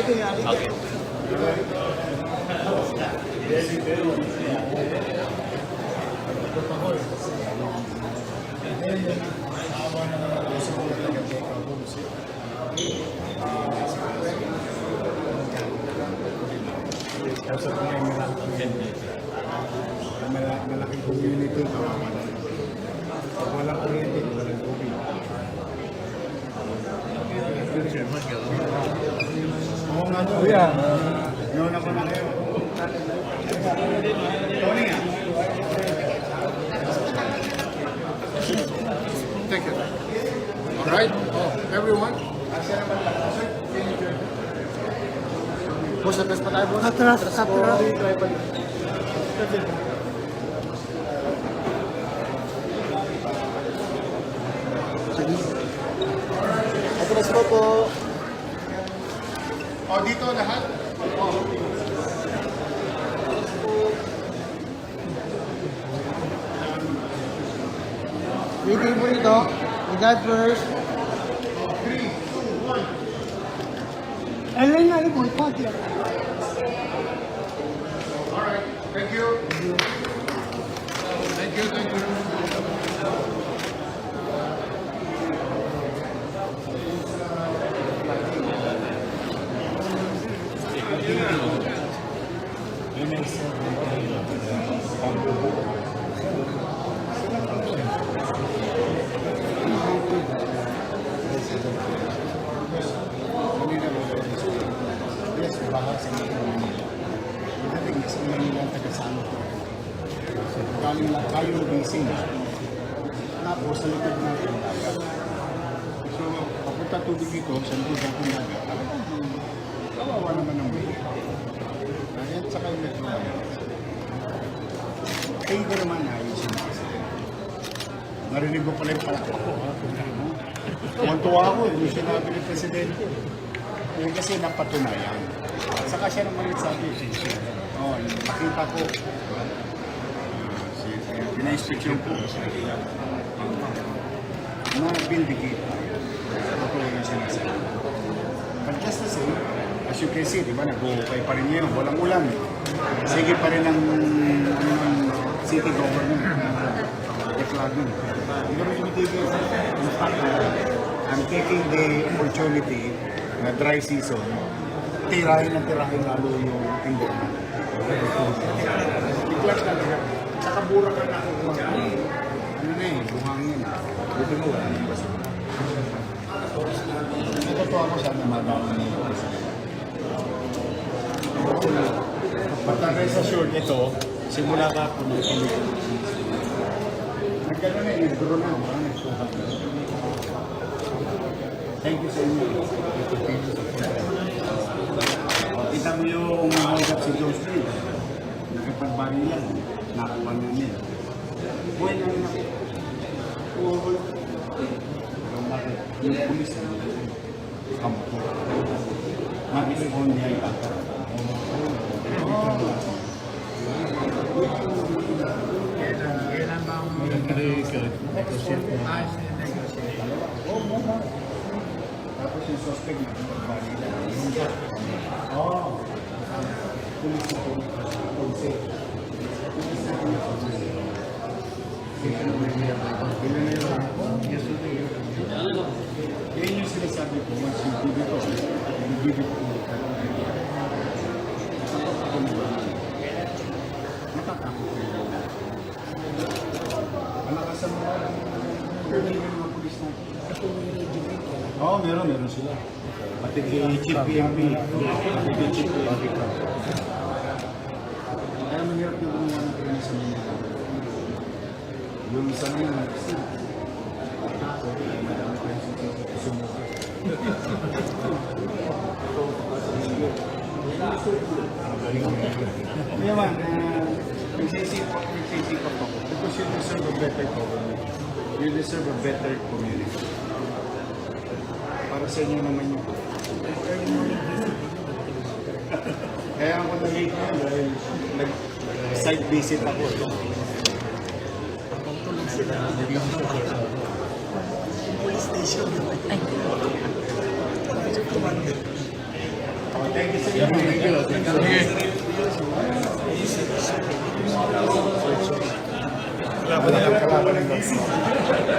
Me la, me la, me la, Nga daw. Kuya. Noon ako na kayo. Tony nga. Thank you. All right, oh, everyone. Boss, atras pa tayo, boss. Atras, atras. Atras po po. O, dito lahat? Oh. Waiting. We got first. 3, 2, 1. Alam na, alam mo. Alright. Thank you. Thank you. Thank you. Galing lang kayo. Tapos sa likod natin. So, papunta dito, sa likod natin. Kawawa naman ang. Sa kayo metro. Kayo ko naman ayos yung. Narinig ko pala yung palakpak ko. Tuwan-tuwa ako, eh, yung sinabi ni Presidente. Eh, kasi napatunayan. Saka siya naman oh, yung nakita ko, uh, si, uh, pina-inspection ko, na-vindicate. Totoo yung sinasabi. But just the same, as you can see, di ba, nag-uukay pa rin ngayon, walang ulan. Sige pa rin ang, ano, city government. Deklaro. Hindi kami tumitigil. In fact, I'm taking the opportunity na dry season, tirahin ng tirahin lalo yung natin. Biglas talaga. Saka bura ka na ako. Ano na eh, buhangin. Buti mo, wala nang basa. Ito to ako sana magawa niyo. Patagay sa short ito, simula ka po ng kilig. Nagkano na, nag-draw na. Thank you sa inyo. Kita mo yung mahagap si Street. Nakapagbari yan. Nakuha na niya. Buhay na rin ako. Bakit? Yung pulis na kampo. Ko niya yung creio que negociei com mais. Ele se sabe como assim, vive com o vive com o meron, meron sila. Pati kay Chief PMP. Pati kay Chief PMP. Kaya mahirap yung mga natin sa mga. Yung isa na yung sumuko. Kaya man, uh, nagsisipot, nagsisipot ako. Because you deserve a better government. You deserve a better community. Para sa inyo naman yun. Kaya ako nag-late na dahil nag-site visit ako. Police station. Thank Wala pa nilang kalaban ng Garcia. Pero Sterling